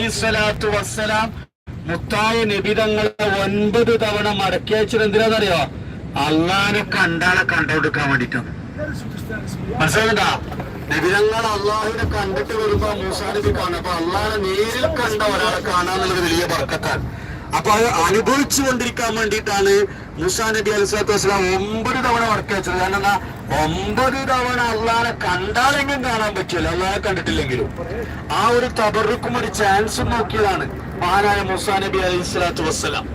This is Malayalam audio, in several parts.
അലൈഹിസ്സലാത്തു വസ്സലാം മുത്തായ നിബിതങ്ങളെ ഒൻപത് തവണ മടക്കി അയച്ചത് എന്തിനാണെന്നറിയോ? അള്ളാനെ കണ്ടാളെ കണ്ടുകൊടുക്കാൻ വേണ്ടിട്ടാണ്. മനസ്സിലാ നിബിതങ്ങൾ അള്ളാഹുവിനെ കണ്ടിട്ട് വരുമ്പോ മൂസാ നബി കാണും. അപ്പൊ അള്ളാഹിനെ നേരിൽ കണ്ട ഒരാളെ കാണാന്നുള്ളത് വലിയ ബർക്കത്താണ്. അപ്പൊ അത് അനുഭവിച്ചു കൊണ്ടിരിക്കാൻ വേണ്ടിയിട്ടാണ് മുസാ നബി അലൈഹി സ്വലാത്തു വസ്സലാം ഒമ്പത് തവണ മടക്കി വെച്ചത്. കാരണം ഒമ്പത് തവണ അള്ളാഹെ കണ്ടാലെങ്കിലും കാണാൻ പറ്റില്ല. അള്ളാഹെ കണ്ടിട്ടില്ലെങ്കിലും. ആ ഒരു തബറുക്കും ഒരു ചാൻസും നോക്കിയതാണ് മഹാനായ മുസാ നബി അലൈഹി സ്വലാത്തു വസ്സലാം.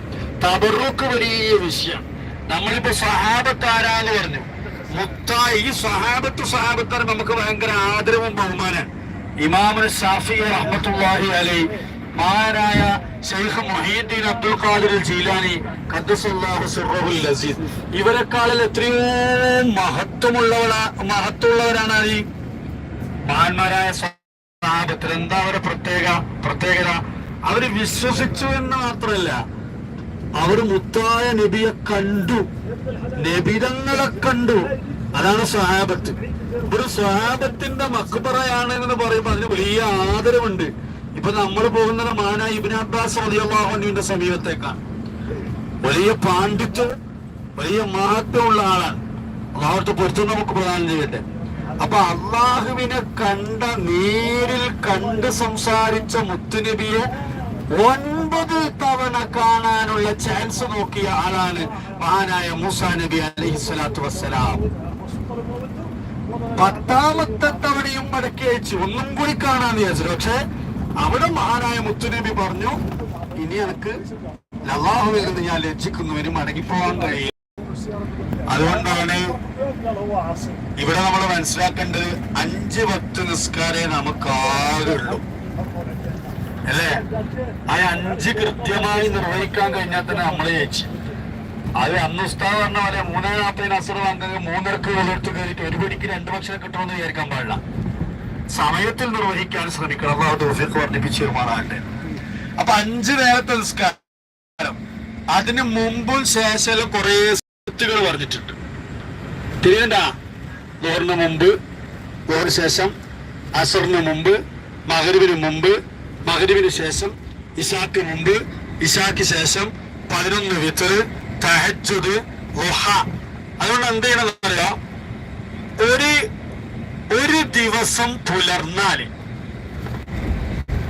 തബറുക്ക് വലിയ വിഷയം. നമ്മളിപ്പോ സഹാബത്ത് ആരാന്ന് പറഞ്ഞു. മുത്തായി ഈ സഹാബത്ത് സഹാബത്താണ് നമുക്ക് ഭയങ്കര ആദരവും ബഹുമാനം ഇമാമുൽ ഷാഫി റഹ്മത്തുള്ളാഹി അലൈ മഹാനായ Sheikh Mohiuddin Abdul Qadir Jilani ലസീദ് ഇവരെക്കാളിൽ എത്രയോ മഹത്വമുള്ളവള മഹത്വമുള്ളവരാണ് ഈ മഹാന്മാരായ സഹാബത്തിൽ എന്താ അവരുടെ പ്രത്യേക പ്രത്യേകത? അവർ വിശ്വസിച്ചു എന്ന് മാത്രമല്ല അവർ മുത്തായ നബിയെ കണ്ടു. നബിതങ്ങളെ കണ്ടു. അതാണ് സ്വഹാബത്ത്. ഒരു സ്വഹാബത്തിന്റെ മക്ബറയാണ് എന്ന് പറയുമ്പോൾ അതിന് വലിയ ആദരവുണ്ട്. ഇപ്പൊ നമ്മൾ പോകുന്നത് മാന ഇബിൻ അബ്ബാസ് റളിയല്ലാഹുവിന്റെ സമീപത്തേക്കാണ്. വലിയ പാണ്ഡിത്യം വലിയ മഹത്വമുള്ള ആളാണ്. അള്ളാഹുത്തെ പൊരുത്തം നമുക്ക് പ്രദാനം ചെയ്യട്ടെ. അപ്പൊ അള്ളാഹുവിനെ കണ്ട നേരിൽ കണ്ട് സംസാരിച്ച മുത്തുനബിയെ ഒൻപത് തവണ കാണാനുള്ള ചാൻസ് നോക്കിയ ആളാണ് മഹാനായ മൂസ നബി അലൈഹി സ്വലാത്തു വസ്സലാം. പത്താമത്തെ തവണയും മടക്കി അയച്ചു. ഒന്നും കൂടി കാണാന്ന് വിചാരിച്ചു പക്ഷെ അവിടെ മഹാനായ മുത്തുനബി പറഞ്ഞു ഇനി എനിക്ക് അള്ളാഹുവിൽ നിന്ന് ഞാൻ ലജ്ജിക്കുന്നവന് മടങ്ങിപ്പോവാൻ കഴിയും അതുകൊണ്ടാണ് ഇവിടെ നമ്മൾ മനസ്സിലാക്കേണ്ടത് അഞ്ച് പത്ത് നിസ്കാരേ നമുക്ക് ആകെയുള്ളൂ അല്ലേ? ആ അഞ്ച് കൃത്യമായി നിർവഹിക്കാൻ കഴിഞ്ഞാൽ തന്നെ നമ്മൾ ജയിച്ചു. അത് അന്ന് ഉസ്താദ് പറഞ്ഞ പോലെ മൂന്നേ നാൽപ്പതിന് അസുഖം വാങ്ങുക മൂന്നരക്ക് വെള്ളെടുത്ത് കയറിയിട്ട് ഒരു പിടിക്ക് രണ്ടു പക്ഷം കിട്ടുമെന്ന് വിചാരിക്കാൻ പാടില്ല. സമയത്തിൽ നിർവഹിക്കാൻ ശ്രമിക്കണം. അള്ളാഹു തോഫിക്ക് വർദ്ധിപ്പിച്ചു തരുമാറാകട്ടെ. അപ്പൊ അഞ്ചു നേരത്തെ നിസ്കാരം. അതിന് മുമ്പും ശേഷം കുറെ സുഹൃത്തുകൾ പറഞ്ഞിട്ടുണ്ട്. തിരിയണ്ട ലോറിന് മുമ്പ് ലോറിന് ശേഷം അസറിന് മുമ്പ് മകരുവിന് മുമ്പ് മകരുവിന് ശേഷം ഇഷാക്ക് മുമ്പ് ഇഷാക്ക് ശേഷം പതിനൊന്ന് വിത്തറ് തഹജുദ് അതുകൊണ്ട് എന്ത് ചെയ്യണം അറിയാം ഒരു ഒരു ദിവസം പുലർന്നാൽ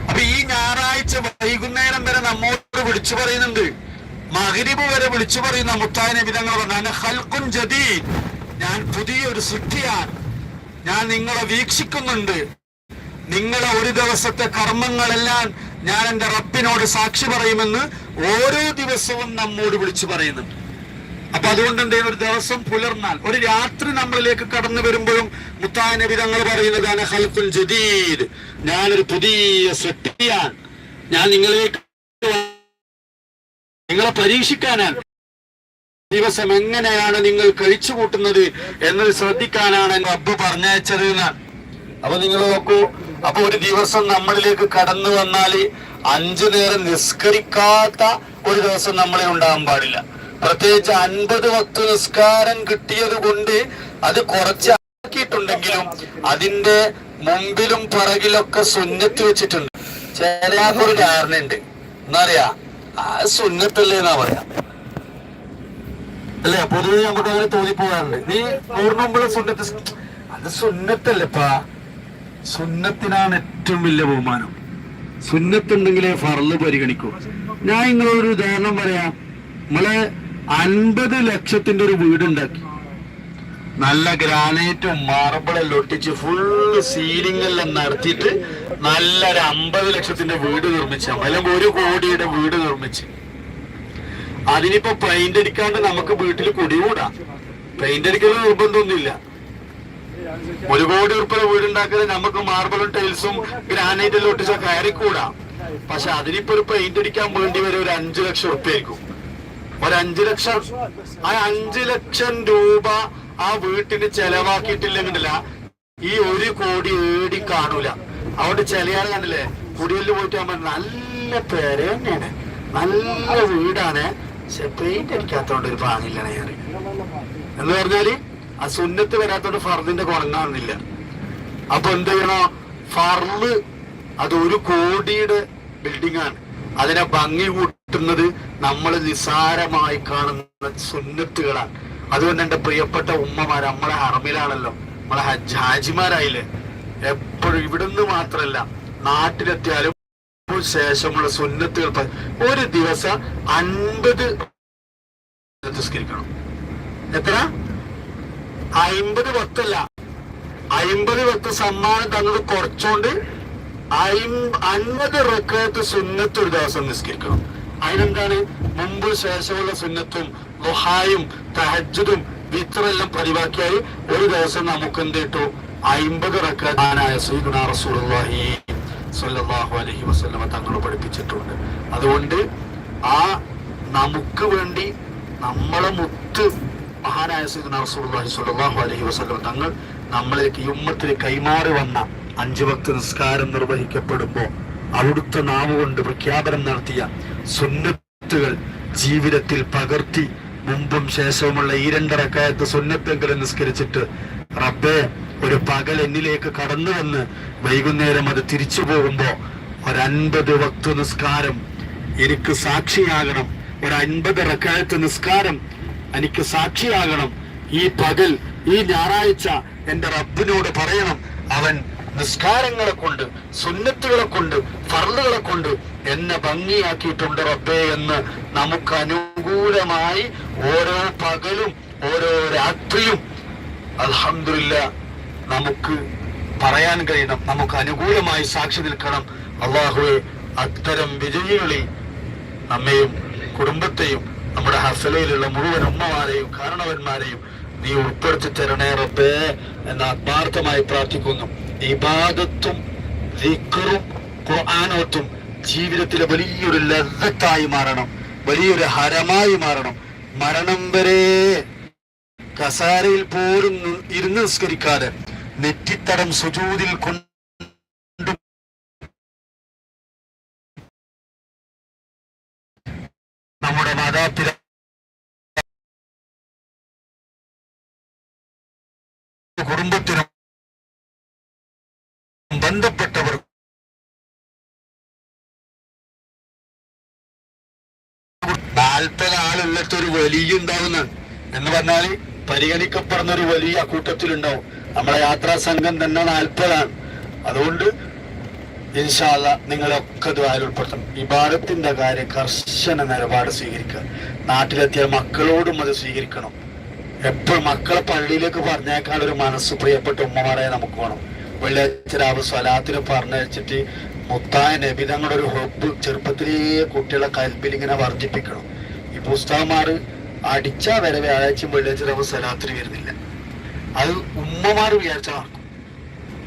അപ്പൊ ഈ ഞായറാഴ്ച വൈകുന്നേരം വരെ നമ്മോട് വിളിച്ചു പറയുന്നുണ്ട്. മകരിബ് വരെ വിളിച്ചു പറയുന്ന മുത്തായ നബിതങ്ങൾ പറഞ്ഞാൽ ഹൽക്കുൻ ജദീദ്. ഞാൻ പുതിയൊരു സൃഷ്ടിയാണ്. ഞാൻ നിങ്ങളെ വീക്ഷിക്കുന്നുണ്ട്. നിങ്ങളെ ഒരു ദിവസത്തെ കർമ്മങ്ങളെല്ലാം ഞാൻ എന്റെ റബ്ബിനോട് സാക്ഷി പറയുമെന്ന് ഓരോ ദിവസവും നമ്മോട് വിളിച്ചു പറയുന്നുണ്ട്. അപ്പൊ അതുകൊണ്ട് എന്ത് ചെയ്യുന്ന ഒരു ദിവസം പുലർന്നാൽ ഒരു രാത്രി നമ്മളിലേക്ക് കടന്നു വരുമ്പോഴും മുത്തായ നബി തങ്ങൾ പറയുന്നതാണ് ഹൽക്കുൽ ജദീദ് ഞാനൊരു പുതിയ സൃഷ്ടിയാണ്. ഞാൻ നിങ്ങളിലേക്ക് നിങ്ങളെ പരീക്ഷിക്കാനാണ്. ദിവസം എങ്ങനെയാണ് നിങ്ങൾ കഴിച്ചു കൂട്ടുന്നത് എന്നത് ശ്രദ്ധിക്കാനാണ് എന്റെ അബ്ബു പറഞ്ഞയച്ചത് എന്നാണ്. അപ്പൊ നിങ്ങൾ നോക്കൂ അപ്പൊ ഒരു ദിവസം നമ്മളിലേക്ക് കടന്നു വന്നാൽ അഞ്ചു നേരം നിസ്കരിക്കാത്ത ഒരു ദിവസം നമ്മളെ ഉണ്ടാകാൻ പാടില്ല. പ്രത്യേകിച്ച് അൻപത് വക്ത് നിസ്കാരം കിട്ടിയത് കൊണ്ട് അത് കുറച്ച് ആക്കിയിട്ടുണ്ടെങ്കിലും അതിന്റെ മുമ്പിലും പിറകിലൊക്കെ സുന്നത്ത് വെച്ചിട്ടുണ്ട്. ചിലയാൾക്കൊരു ധാരണയുണ്ട്. എന്നറിയാ ആ സുന്നത്തല്ലേ എന്നാ പറയാ? അല്ലെ? പൊതുവെ നമുക്ക് അങ്ങനെ തോന്നിപ്പോകാറുണ്ട്. നീ പൂർണമ്പുള്ള സുന്നത്ത് അത് സുന്നത്തല്ലേപ്പാ. സുന്നത്തിനാണ് ഏറ്റവും വലിയ ബഹുമാനം. സുന്നത്തുണ്ടെങ്കിലേ ഫറൽ പരിഗണിക്കൂ. ഞാൻ നിങ്ങളൊരു ഉദാഹരണം പറയാം. നമ്മളെ അൻപത് ലക്ഷത്തിന്റെ ഒരു വീടുണ്ടാക്കി. നല്ല ഗ്രാനൈറ്റും മാർബിളെല്ലാം ഒട്ടിച്ച് ഫുള്ള് സീലിംഗ് എല്ലാം നടത്തിയിട്ട് നല്ലൊരു അമ്പത് ലക്ഷത്തിന്റെ വീട് നിർമ്മിച്ച. അല്ലെങ്കിൽ ഒരു കോടിയുടെ വീട് നിർമ്മിച്ച്. അതിനിപ്പോ പെയിന്റ് അടിക്കാണ്ട് നമുക്ക് വീട്ടിൽ കുടികൂടാ. പെയിന്റ് അടിക്കൽ നിർബന്ധമൊന്നുമില്ല. ഒരു കോടി ഉറുപ്പിക വീടുണ്ടാക്കുന്നത് നമുക്ക് മാർബിളും ടൈൽസും ഗ്രാനൈറ്റും ഒട്ടിച്ച കയറിക്കൂടാ. പക്ഷെ അതിനിപ്പോ ഒരു പെയിന്റ് അടിക്കാൻ വേണ്ടി വരെ ഒരു അഞ്ചു ലക്ഷം ഉറുപ്പ്യ ആയിരിക്കും. ഒരു ലക്ഷം. ആ അഞ്ചു ലക്ഷം രൂപ ആ വീട്ടിന് ചെലവാക്കിയിട്ടില്ലെങ്കിലല്ല ഈ ഒരു കോടി ഏടി കാണൂല. അവിടെ ചിലയാൾ കണ്ടില്ലേ കുടിയിൽ പോയിട്ട് നമ്മൾ നല്ല പേര് തന്നെയാണ്. നല്ല വീടാണ്. പക്ഷെ പെയിന്റ് അടിക്കാത്തോണ്ട് ഒരു പാങ്ങില്ല ഞാൻ എന്ന് പറഞ്ഞാൽ ആ സുന്നത്ത് വരാത്തോണ്ട് ഫർദിന്റെ കുറങ്ങാണെന്നില്ല അപ്പൊ എന്ത് ചെയ്യണോ? ഫർൾ അത് ഒരു കോടിയുടെ ബിൽഡിംഗ് ആണ്. അതിനെ ഭംഗി കൂട്ടുന്നത് നമ്മൾ നിസാരമായി കാണുന്ന സുന്നത്തുകളാണ്. അതുകൊണ്ട് എന്റെ പ്രിയപ്പെട്ട ഉമ്മമാർ നമ്മളെ ഹറമിലാണല്ലോ. നമ്മളെ ഹജ്ജ് ഹാജിമാരായില്ലേ? എപ്പോഴും ഇവിടുന്ന് മാത്രല്ല നാട്ടിലെത്തിയാലും ശേഷമുള്ള സുന്നത്തുകൾ ഒരു ദിവസം അൻപത് നിസ്കരിക്കണം. എത്ര? അയിമ്പത് പത്തല്ല അയിമ്പത് പത്ത് സമ്മാനം തന്നത് കുറച്ചോണ്ട് അൻപത് റക്കാത്ത് സുന്നത്ത് ഒരു ദിവസം നിസ്കരിക്കണം. അതിനെന്താണ്? മുമ്പ് ശേഷമുള്ള സുന്നത്തും ലുഹായും തഹജ്ജുദും വിത്രെല്ലാം പരിവാക്കിയായി ഒരു ദിവസം നമുക്ക് എന്ത് കിട്ടു? അയിമ്പത് റക്കാനായ സീദുന റസൂലുള്ളാഹി സ്വല്ലല്ലാഹു അലൈഹി വസല്ലമ തങ്ങൾ പഠിപ്പിച്ചിട്ടുണ്ട്. അതുകൊണ്ട് ആ നമുക്ക് വേണ്ടി നമ്മളെ മുത്ത് മഹാനായ സീദുന റസൂലുള്ളാഹി സ്വല്ലല്ലാഹു അലൈഹി വസല്ലമ തങ്ങൾ നമ്മളിലേക്ക് ഈ ഉമ്മത്തിൽ കൈമാറി വന്ന അഞ്ചു ഭക്ത നിസ്കാരം നിർവഹിക്കപ്പെടുമ്പോൾ അവിടുത്തെ നാമുകൊണ്ട് പ്രഖ്യാപനം നടത്തിയ സുന്നത്തുകൾ ജീവിതത്തിൽ പകർത്തി മുമ്പും ശേഷവുമുള്ള ഈ രണ്ടറക്കായത്ത് സുന്നത്തെങ്കിലും നിസ്കരിച്ചിട്ട് റബ്ബേ ഒരു പകൽ എന്നിലേക്ക് കടന്നു വന്ന് വൈകുന്നേരം അത് തിരിച്ചു പോകുമ്പോ ഒരൻപത് ഭക്ത നിസ്കാരം എനിക്ക് സാക്ഷിയാകണം. ഒരു അൻപത് റക്കായത്ത് നിസ്കാരം എനിക്ക് സാക്ഷിയാകണം. ഈ പകൽ ഈ ഞായറാഴ്ച എന്റെ റബ്ബിനോട് പറയണം. അവൻ നിസ്കാരങ്ങളെ കൊണ്ട് സുന്നത്തുകളെ കൊണ്ട് ഫർളുകളെ കൊണ്ട് എന്നെ ഭംഗിയാക്കിയിട്ടുണ്ട് റബ്ബേ എന്ന് നമുക്ക് അനുകൂലമായി ഓരോ പകലും ഓരോ രാത്രിയും അലഹമില്ല നമുക്ക് പറയാൻ കഴിയണം നമുക്ക് അനുകൂലമായി സാക്ഷി നിൽക്കണം. അള്ളാഹുവെ അത്തരം വിജയികളിൽ നമ്മയും കുടുംബത്തെയും നമ്മുടെ ഹസലയിലുള്ള മുഴുവൻ ഉമ്മമാരെയും കാരണവന്മാരെയും നീ ഉൾപ്പെടുത്തി തരണേ റബ്ബേ എന്ന് ആത്മാർത്ഥമായി പ്രാർത്ഥിക്കുന്നു. ഇബാദത്തും ദിക്റും ഖുർആാനോത്തും ജീവിതത്തിലെ വലിയൊരു ലഹത്തായി മാറണം വലിയൊരു ഹരമായി മാറണം. മരണം വരെ കസാരയിൽ പോലും ഇരുന്ന് നിസ്കരിക്കാതെ നെറ്റിത്തടം സുജൂതിൽ കൊണ്ട് നമ്മുടെ മാതാപിതാ കുടുംബത്തിനും ബന്ധപ്പെട്ടവർ നാൽപ്പത് ആളുള്ളട്ട് ഒരു വലിയ ഉണ്ടാവുന്ന എന്ന് പറഞ്ഞാൽ പരിഗണിക്കപ്പെടുന്ന ഒരു വലിയ കൂട്ടത്തിലുണ്ടാവും. നമ്മളെ യാത്രാ സംഘം തന്നെ നാൽപ്പതാണ് അതുകൊണ്ട് ഇൻഷാല്ല നിങ്ങളൊക്കെ ദ്വാരം ഉൾപ്പെടുത്തണം. ഇബാദത്തിന്റെ കാര്യം കർശന നിലപാട് സ്വീകരിക്കുക. നാട്ടിലെത്തിയ മക്കളോടും അത് സ്വീകരിക്കണം. എപ്പോഴും മക്കളെ പള്ളിയിലേക്ക് പറഞ്ഞേക്കാൾ ഒരു മനസ്സ് പ്രിയപ്പെട്ട ഉമ്മമാരെ നമുക്ക് വേണം. വെള്ളിയാഴ്ച രാവ് സ്വലാത്തിന് പറഞ്ഞയച്ചിട്ട് മുത്തായ നബി തങ്ങളുടെ ഒരു ഹൊബ് ചെറുപ്പത്തിലേ കുട്ടികളെ കൽപ്പിൽ ഇങ്ങനെ വർദ്ധിപ്പിക്കണം. ഈ പുസ്തകന്മാർ അടിച്ചാ വരെ വ്യാഴാഴ്ചയും വെള്ളിയാഴ്ച രാവ് സ്വലാത്തിന് വരുന്നില്ല. അത് ഉമ്മമാർ വിചാരിച്ച നടക്കും.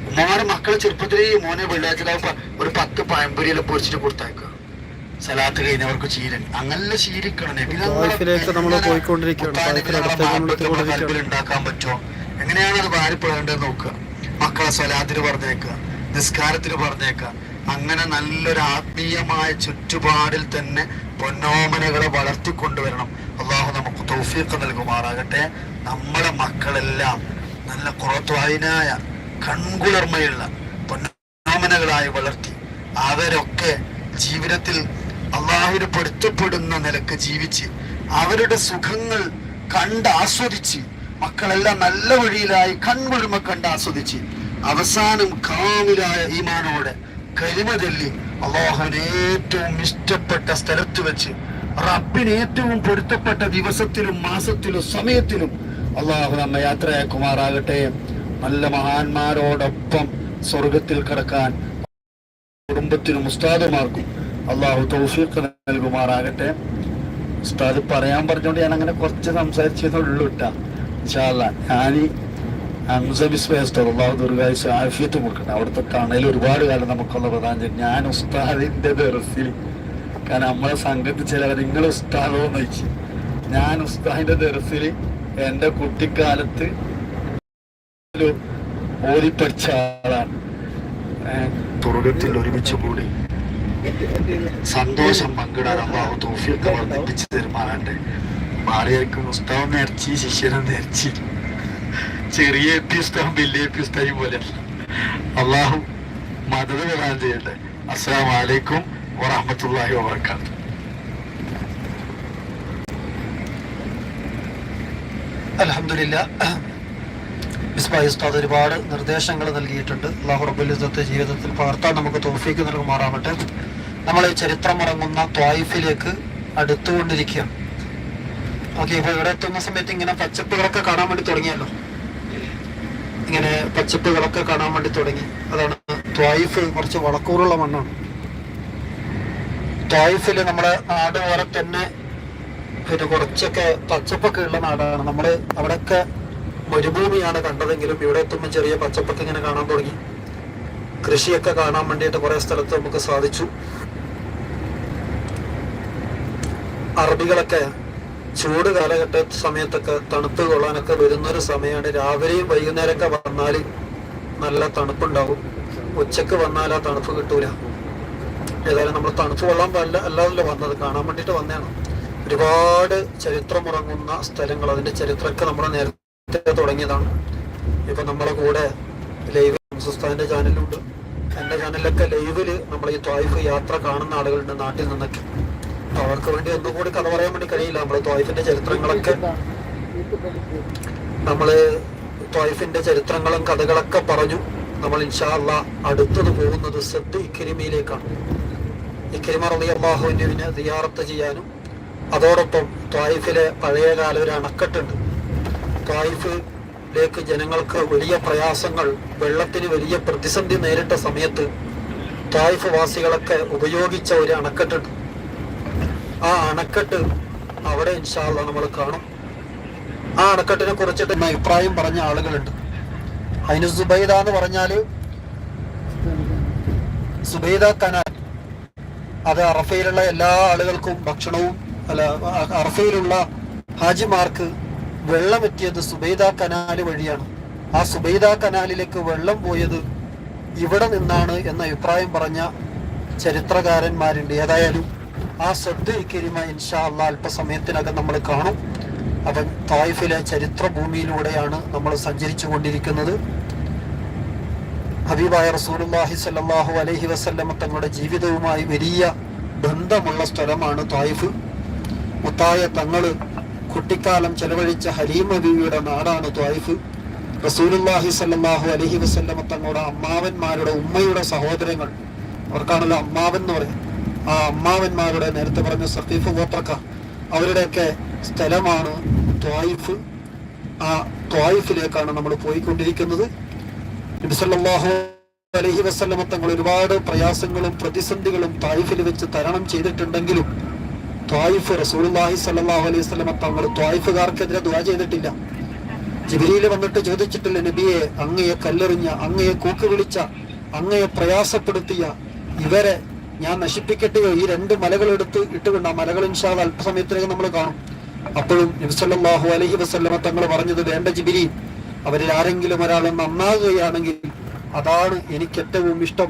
ഉമ്മമാർ മക്കളെ ചെറുപ്പത്തിലേ മോനെ വെള്ളിയാഴ്ച രാവ് ഒരു പത്ത് പഴംപൊരിയെല്ലാം പൊരിച്ചിട്ട് കൊടുത്തേക്കുക സലാത്ത് കഴിഞ്ഞവർക്ക് ചീരൻ അങ്ങനെ ശീലിക്കണം. നബി ഉണ്ടാക്കാൻ പറ്റുമോ? എങ്ങനെയാണ് അത് ഭാര്യപ്പെടേണ്ടത് നോക്കുക. മക്കളെ സ്വലാത്തിന് പറഞ്ഞേക്കുക നിസ്കാരത്തിന് പറഞ്ഞേക്കുക. അങ്ങനെ നല്ലൊരു ആത്മീയമായ ചുറ്റുപാടിൽ തന്നെ പൊന്നോമനകളെ വളർത്തിക്കൊണ്ടുവരണം. അള്ളാഹു നമുക്ക് തൗഫീഖ് നൽകുമാറാകട്ടെ. നമ്മുടെ മക്കളെല്ലാം നല്ല കുറത്വായനായ കൺകുളർമയുള്ള പൊന്നോമനകളായി വളർത്തി അവരൊക്കെ ജീവിതത്തിൽ അള്ളാഹുവിന് പൊരുത്തപ്പെടുന്ന നിലയ്ക്ക് ജീവിച്ച് അവരുടെ സുഖങ്ങൾ കണ്ട് ആസ്വദിച്ച് മക്കളെല്ലാം നല്ല വഴിയിലായി കൺകുളിർമ കണ്ട് ആസ്വദിച്ച് അവസാനം കാമിലായ ഈമാനോടെ കരിമ ചൊല്ലി ഏറ്റവും ഇഷ്ടപ്പെട്ട സ്ഥലത്ത് വെച്ച് റബ്ബിന് ഏറ്റവും പൊരുത്തപ്പെട്ട ദിവസത്തിലും മാസത്തിലും സമയത്തിലും അള്ളാഹു നമ്മ യാത്രയാക്കുമാറാകട്ടെ. നല്ല മഹാന്മാരോടൊപ്പം സ്വർഗത്തിൽ കിടക്കാൻ കുടുംബത്തിനും ഉസ്താദുമാർക്കും അള്ളാഹു തൗഫീഖ് നൽകുമാറാകട്ടെ. ഉസ്താദ് പറയാൻ പറഞ്ഞുകൊണ്ട് ഞാൻ അങ്ങനെ കുറച്ച് സംസാരിച്ചതുള്ളൂ ഇട്ടാ ഇൻഷാല്ല ഞാൻ ഹംസ ബിസ്വേസ്റ്റർ അള്ളാഹു ദുർഗായുസ് ആഫിയത്ത് കൊടുക്കട്ടെ. അവിടുത്തെ തണൽ ഒരുപാട് കാലം നമുക്കുള്ള പ്രധാനം ഞാൻ ഉസ്താദിന്റെ ദർസിൽ കാരണം നമ്മളെ സംഘത്തിൽ ചിലവർ നിങ്ങൾ ഉസ്താദോ എന്ന് വെച്ച് ഞാൻ ഉസ്താദിന്റെ ദർസിൽ എന്റെ കുട്ടിക്കാലത്ത് പഠിച്ച ആളാണ്. ഒരുമിച്ച് കൂടി സന്തോഷം പങ്കിടാൻ അള്ളാഹു തോഫിയൊക്കെ വർദ്ധിപ്പിച്ച് തരുമാറാണ്ട് ഭാര്യയ്ക്ക് ഉസ്താവ് നേർച്ചി ശിഷ്യനും നേർച്ചി ചെറിയ എപ്പി ഉസ്താവും വലിയ എപ്പി ഉസ്താവും പോലെ അള്ളാഹു മതത് വരാൻ ചെയ്യട്ടെ അസ്സാം വലൈക്കും വറഹമത്തല്ലാഹി വബർക്കാത്തു അലഹമില്ല ഉസ്താദ് ഒരുപാട് നിർദ്ദേശങ്ങൾ നൽകിയിട്ടുണ്ട്. അള്ളാഹു ജീവിതത്തിൽ പകർത്താൻ നമുക്ക് തോഫിക്ക് നൽകുമാറാവട്ടെ നമ്മൾ ഈ ചരിത്രമിറങ്ങുന്ന ത്വായിഫിലേക്ക് അടുത്തുകൊണ്ടിരിക്കുക ഓക്കെ ഇപ്പൊ ഇവിടെ എത്തുന്ന സമയത്ത് ഇങ്ങനെ പച്ചപ്പുകളൊക്കെ കാണാൻ വേണ്ടി തുടങ്ങിയല്ലോ. ഇങ്ങനെ പച്ചപ്പുകളൊക്കെ കാണാൻ വേണ്ടി തുടങ്ങി. അതാണ് ത്വായിഫ് കുറച്ച് വളക്കൂറുള്ള മണ്ണാണ്. ത്വായിഫിൽ നമ്മുടെ നാട് പോലെ തന്നെ പിന്നെ കുറച്ചൊക്കെ പച്ചപ്പൊക്കെ ഉള്ള നാടാണ്. നമ്മൾ അവിടെയൊക്കെ മരുഭൂമിയാണ് കണ്ടതെങ്കിലും ഇവിടെ എത്തുമ്പോൾ ചെറിയ പച്ചപ്പൊക്കെ ഇങ്ങനെ കാണാൻ തുടങ്ങി. കൃഷിയൊക്കെ കാണാൻ വേണ്ടിയിട്ട് കുറെ സ്ഥലത്ത് നമുക്ക് സാധിച്ചു. അറബികളൊക്കെ ചൂട് കാലഘട്ട സമയത്തൊക്കെ തണുപ്പ് കൊള്ളാനൊക്കെ വരുന്നൊരു സമയമാണ് രാവിലെയും വൈകുന്നേരമൊക്കെ വന്നാൽ നല്ല തണുപ്പുണ്ടാവും. ഉച്ചയ്ക്ക് വന്നാൽ ആ തണുപ്പ് കിട്ടൂല. ഏതായാലും നമ്മൾ തണുപ്പ് കൊള്ളാൻ പാടില്ല അല്ലാതല്ല വന്നത്. കാണാൻ വേണ്ടിയിട്ട് വന്നതാണ്. ഒരുപാട് ചരിത്രമുറങ്ങുന്ന സ്ഥലങ്ങൾ. അതിന്റെ ചരിത്രമൊക്കെ നമ്മൾ നേരത്തെ തുടങ്ങിയതാണ്. ഇപ്പൊ നമ്മളെ കൂടെ ലൈവ് സുസ്ഥാന്റെ ചാനലുണ്ട് എന്റെ ചാനലിലൊക്കെ ലൈവിൽ നമ്മൾ ഈ ത്വായിഫ് യാത്ര കാണുന്ന ആളുകളുണ്ട് നാട്ടിൽ നിന്നൊക്കെ. അവർക്ക് വേണ്ടി ഒന്നും കൂടി കഥ പറയാൻ വേണ്ടി കഴിയില്ല. നമ്മൾ ത്വായിഫിന്റെ ചരിത്രങ്ങളൊക്കെ നമ്മൾ ത്വായിഫിന്റെ ചരിത്രങ്ങളും കഥകളൊക്കെ പറഞ്ഞു. നമ്മൾ ഇൻഷാല്ല അടുത്തത് പോകുന്നത് സദ് ഇക്കരിമയിലേക്കാണ്. ഇക്കരിമ റളിയല്ലാഹുവിനെ സിയാറത്ത് ചെയ്യാനും അതോടൊപ്പം ത്വായിഫിലെ പഴയകാല ഒരു അണക്കെട്ടുണ്ട്. ത്വായിഫിലേക്ക് ജനങ്ങൾക്ക് വലിയ പ്രയാസങ്ങൾ വെള്ളത്തിന് വലിയ പ്രതിസന്ധി നേരിട്ട സമയത്ത് ത്വായിഫ് വാസികളൊക്കെ ഉപയോഗിച്ച ഒരു അണക്കെട്ടുണ്ട്. ആ അണക്കെട്ട് അവിടെ ഇൻഷാള്ള നമ്മൾ കാണും. ആ അണക്കെട്ടിനെ കുറിച്ചിട്ട് അഭിപ്രായം പറഞ്ഞ ആളുകളുണ്ട്. അതിന് സുബൈദ എന്ന് പറഞ്ഞാൽ സുബൈദ കനാൽ. അത് അറഫയിലുള്ള എല്ലാ ആളുകൾക്കും ഭക്ഷണവും അല്ല അറഫയിലുള്ള ഹാജിമാർക്ക് വെള്ളം എത്തിയത് സുബൈദ കനാല് വഴിയാണ്. ആ സുബൈദ കനാലിലേക്ക് വെള്ളം പോയത് ഇവിടെ നിന്നാണ് എന്ന അഭിപ്രായം പറഞ്ഞ ചരിത്രകാരന്മാരുണ്ട്. ഏതായാലും ആ സദ് കരിമ ഇൻഷാ അള്ളാ അല്പസമയത്തിനകം നമ്മൾ കാണും. അവൻ തായിഫിലെ ചരിത്ര ഭൂമിയിലൂടെയാണ് നമ്മൾ സഞ്ചരിച്ചു കൊണ്ടിരിക്കുന്നത്. ഹബീബായ റസൂലുള്ളാഹി സല്ലാഹു അലഹി വസല്ലമ തങ്ങളുടെ ജീവിതവുമായി വലിയ ബന്ധമുള്ള സ്ഥലമാണ് തായിഫ്. മുത്തായ തങ്ങൾ കുട്ടിക്കാലം ചെലവഴിച്ച ഹലീമ ബീവിയുടെ നാടാണ് തായിഫ്. റസൂലുല്ലാഹി സല്ലാഹു അലഹി വസല്ലമ തങ്ങളുടെ അമ്മാവന്മാരുടെ ഉമ്മയുടെ സഹോദരങ്ങൾ അവർക്കാണല്ലോ അമ്മാവൻ എന്ന് പറയും ആ അമ്മാവന്മാരുടെ നേരത്തെ പറഞ്ഞ സഖീഫ് ഗോത്രക്ക അവരുടെയൊക്കെ സ്ഥലമാണ് ത്വായിഫ്. ആ ത്വായിഫിലേക്കാണ് നമ്മൾ പോയിക്കൊണ്ടിരിക്കുന്നത്. അലഹി വസ്ലമ തങ്ങൾ ഒരുപാട് പ്രയാസങ്ങളും പ്രതിസന്ധികളും തായിഫിൽ വെച്ച് തരണം ചെയ്തിട്ടുണ്ടെങ്കിലും ത്വായിഫ് റസൂലുള്ളാഹി സല്ലാഹു അലൈഹി സ്വലമ തങ്ങൾ ത്വായിഫുകാർക്കെതിരെ ദുആ ചെയ്തിട്ടില്ല. ജിബിലിയിൽ വന്നിട്ട് ചോദിച്ചിട്ടില്ല നബിയെ അങ്ങയെ കല്ലെറിഞ്ഞ അങ്ങയെ കൂക്ക് വിളിച്ച അങ്ങയെ പ്രയാസപ്പെടുത്തിയ ഇവരെ ഞാൻ നശിപ്പിക്കട്ടെയോ? ഈ രണ്ട് മലകളെടുത്ത് ഇട്ടുകൊണ്ട് ആ മലകൾ ഇൻഷാദ് അല്പസമയത്തിനകം നമ്മൾ കാണും. അപ്പോഴും നബിസല്ലാഹു അലഹി വസല്ലമ തങ്ങൾ പറഞ്ഞത് വേണ്ട ജിബിരി അവരിൽ ആരെങ്കിലും ഒരാൾ നന്നാകുകയാണെങ്കിൽ അതാണ് എനിക്ക് ഏറ്റവും ഇഷ്ടം.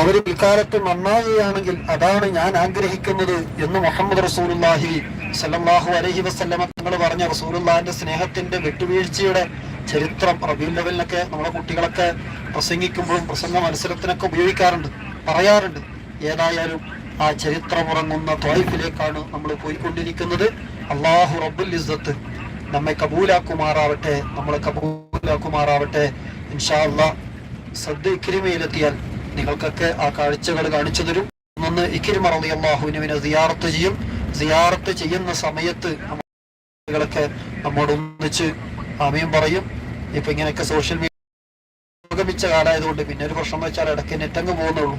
അവർ പിൽക്കാലത്ത് നന്നാകുകയാണെങ്കിൽ അതാണ് ഞാൻ ആഗ്രഹിക്കുന്നത് എന്ന് മുഹമ്മദ് റസൂലുള്ളാഹി സല്ലാഹു അലഹി വസല്ലമ തങ്ങൾ പറഞ്ഞ റസൂലുള്ളാഹിന്റെ സ്നേഹത്തിന്റെ വിട്ടുവീഴ്ചയുടെ ചരിത്രം റബീൽ ലെവലിനൊക്കെ നമ്മുടെ കുട്ടികളൊക്കെ പ്രസംഗിക്കുമ്പോഴും പ്രസംഗ മത്സരത്തിനൊക്കെ ഉപയോഗിക്കാറുണ്ട് പറയാറുണ്ട്. ഏതായാലും ആ ചരിത്രമുറങ്ങുന്ന ത്വായിഫിലേക്കാണ് നമ്മൾ പോയിക്കൊണ്ടിരിക്കുന്നത്. അള്ളാഹു റബ്ബുൽ ഇസ്സത്ത് നമ്മെ കബൂലാക്കുമാറാവട്ടെ നമ്മളെ കബൂലാക്കുമാറാവട്ടെ. ഇൻഷാ അള്ളാഹ് സദ് ഇക്കിരിമയിലെത്തിയാൽ നിങ്ങൾക്കൊക്കെ ആ കാഴ്ചകൾ കാണിച്ചു തരും. ഒന്ന് ഇക്കിരിമ റളി അള്ളാഹുവിനെ സിയാറത്ത് ചെയ്യും. സിയാറത്ത് ചെയ്യുന്ന സമയത്ത് നമ്മളൊക്കെ നമ്മോട് ഒന്നിച്ച് അമയും പറയും. ഇപ്പൊ ഇങ്ങനെയൊക്കെ സോഷ്യൽ മീഡിയ പുരോഗമിച്ച കാലമായതുകൊണ്ട് പിന്നെ ഒരു പ്രശ്നം വെച്ചാൽ ഇടയ്ക്ക് നെറ്റങ്ങ് പോകുന്നുള്ളൂ.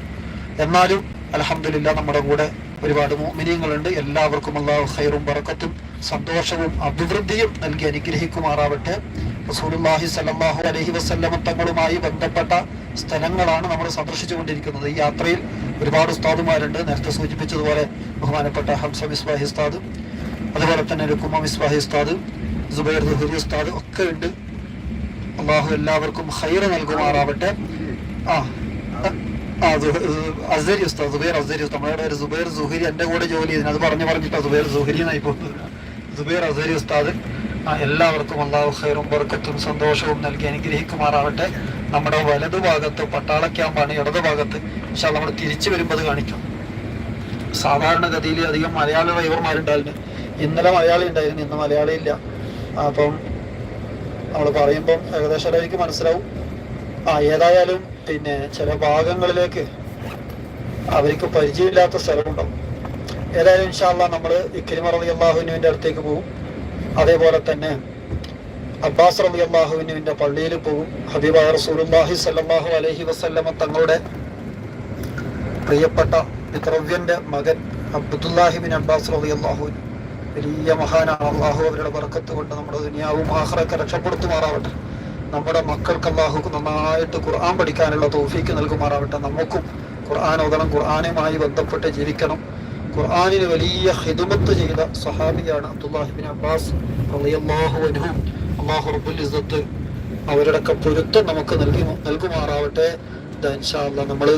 എന്നാലും അലഹമില്ല നമ്മുടെ കൂടെ ഒരുപാട് മോമിനിയങ്ങളുണ്ട് എല്ലാവർക്കും അള്ളാഹു ഹൈറും ബറക്കത്തും സന്തോഷവും അഭിവൃദ്ധിയും നൽകി അനുഗ്രഹിക്കുമാറാവട്ടെ. റസൂലുള്ളാഹി സല്ലാഹു അലൈഹി വസ്ല്ലമ തങ്ങളുമായി ബന്ധപ്പെട്ട സ്ഥലങ്ങളാണ് നമ്മൾ സന്ദർശിച്ചുകൊണ്ടിരിക്കുന്നത്. ഈ യാത്രയിൽ ഒരുപാട് ഉസ്താദുമാരുണ്ട്. നേരത്തെ സൂചിപ്പിച്ചതുപോലെ ബഹുമാനപ്പെട്ട ഹംസ മിസ്ബാഹി ഉസ്താദ് അതുപോലെ തന്നെ രുക്കുമ മിസ്ബാഹി ഉസ്താദ് ദുഹരി ഉസ്താദ് ഒക്കെ ഉണ്ട്. അള്ളാഹു എല്ലാവർക്കും ഹൈറ് നൽകുമാറാവട്ടെ. ആ അസരി സുബൈർ അസരി ഉസ്താദ്. ഒരു സുബൈർ സുഹരി എന്റെ കൂടെ ജോലി ചെയ്തിന് അത് പറഞ്ഞു പറഞ്ഞിട്ടാ സുബൈർ സുഹരി പോകുന്നത്. സുബൈർ അസരി ഉസ്താദ് എല്ലാവർക്കും അള്ളാഹു ഹൈറും ബർക്കത്തും സന്തോഷവും നൽകി അനുഗ്രഹിക്കുമാറാവട്ടെ. നമ്മുടെ വലതു ഭാഗത്ത് പട്ടാള ക്യാമ്പാണ് ഭാഗത്ത്. പക്ഷെ നമ്മൾ തിരിച്ചു വരുമ്പോൾ അത് കാണിക്കും. സാധാരണഗതിയിൽ അധികം മലയാളി ഡ്രൈവർമാരുണ്ടായിരുന്നു ഇന്നലെ മലയാളി ഉണ്ടായിരുന്നു ഇന്ന് മലയാളി ഇല്ല. അപ്പം നമ്മൾ പറയുമ്പം ഏകദേശം എനിക്ക് മനസ്സിലാവും. ആ ഏതായാലും പിന്നെ ചില ഭാഗങ്ങളിലേക്ക് അവർക്ക് പരിചയമില്ലാത്ത സ്ഥലമുണ്ടാവും. ഏതായാലും ഇൻഷാല്ല നമ്മൾ ഇക്കിരി മറവി അള്ളാഹുവിനുവിന്റെ അടുത്തേക്ക് പോകും അതേപോലെ തന്നെ അബ്ബാസ് റബി അള്ളാഹുവിനുവിന്റെ പള്ളിയിൽ പോകും ഹബീബായ റസൂലുല്ലാഹി സല്ലാഹു അലഹി വസ്ല്ലമ തങ്ങളുടെ പ്രിയപ്പെട്ട പിതൃവ്യന്റെ മകൻ അബ്ദുല്ലാഹിബിൻ അബ്ബാസ് റബി അള്ളാഹുവിൻ വലിയ മഹാനാണ് അള്ളാഹു. അവരുടെ ബർക്കത്ത് കൊണ്ട് നമ്മുടെ ദുനിയാവും ആഹ്റൊക്കെ രക്ഷപ്പെടുത്തുമാറാവട്ടെ. നമ്മുടെ മക്കൾക്ക് അള്ളാഹുക്ക് നന്നായിട്ട് ഖുർആൻ പഠിക്കാനുള്ള തോഫീക്ക് നൽകുമാറാവട്ടെ. നമുക്കും ഖുർആൻ ഓതണം. ഖുർആനുമായി ബന്ധപ്പെട്ട് ജീവിക്കണം. ഖുർആാനിന് വലിയ ഹിദുമത്ത് ചെയ്ത സഹാബിയാണ് അബ്ദുല്ലാഹിബിൻ അബ്ബാസ് അള്ളാഹു റബ്ബുൽ ഇസ്സത്ത് അവരുടെയൊക്കെ പൊരുത്തം നമുക്ക് നൽകി നൽകുമാറാവട്ടെ. ഇതാ ഇൻഷാ അല്ലാ നമ്മൾ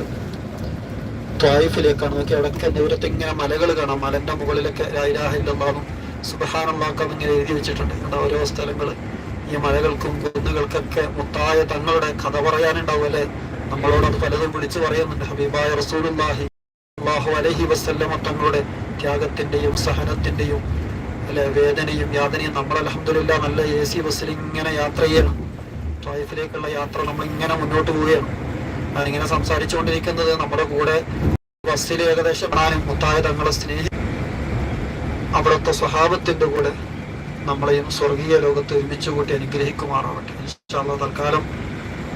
ത്വായിഫിലേക്കാണ് നോക്കി അവിടെയൊക്കെ ദൂരത്ത് ഇങ്ങനെ മലകൾ കാണാം. മലന്റെ മുകളിലൊക്കെ ലായിലാഹില്ലെന്നാണ് സുബഹാനുള്ളാക്കം ഇങ്ങനെ എഴുതി വെച്ചിട്ടുണ്ട്. ഇവിടെ ഓരോ സ്ഥലങ്ങൾ ഈ മലകൾക്കും കുന്നുകൾക്കൊക്കെ മുത്തായ തങ്ങളുടെ കഥ പറയാനുണ്ടാവും അല്ലെ? നമ്മളോടത് പലതും വിളിച്ചു പറയുന്നുണ്ട്. ഹബീബായ റസൂലുല്ലാഹി അള്ളാഹു അലഹി വസ്ല്ലമ തങ്ങളുടെ ത്യാഗത്തിന്റെയും സഹനത്തിന്റെയും അല്ലെ വേദനയും യാതനയും നമ്മൾ അലഹമില്ല നല്ല എ സി ബസ്സിൽ ഇങ്ങനെ യാത്ര ചെയ്യണം. ട്രൈഫിലേക്കുള്ള യാത്ര നമ്മൾ ഇങ്ങനെ മുന്നോട്ട് പോവുകയാണ്. ഞാനിങ്ങനെ സംസാരിച്ചുകൊണ്ടിരിക്കുന്നത് നമ്മുടെ കൂടെ ബസ്സിൽ ഏകദേശം മുത്തായ തങ്ങളെ സ്നേഹി അവിടുത്തെ സ്വഭാവത്തിന്റെ കൂടെ നമ്മളെയും സ്വർഗീയ ലോകത്ത് ഒരുമിച്ച് കൂട്ടി അനുഗ്രഹിക്കുമാറാവട്ടെ. തൽക്കാലം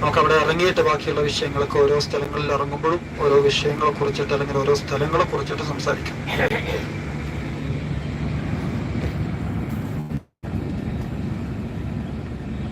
നമുക്ക് അവിടെ ഇറങ്ങിയിട്ട് ബാക്കിയുള്ള വിഷയങ്ങളൊക്കെ ഓരോ സ്ഥലങ്ങളിൽ ഇറങ്ങുമ്പോഴും ഓരോ വിഷയങ്ങളെ കുറിച്ചിട്ട് അല്ലെങ്കിൽ ഓരോ സ്ഥലങ്ങളെ കുറിച്ചിട്ട് സംസാരിക്കാം.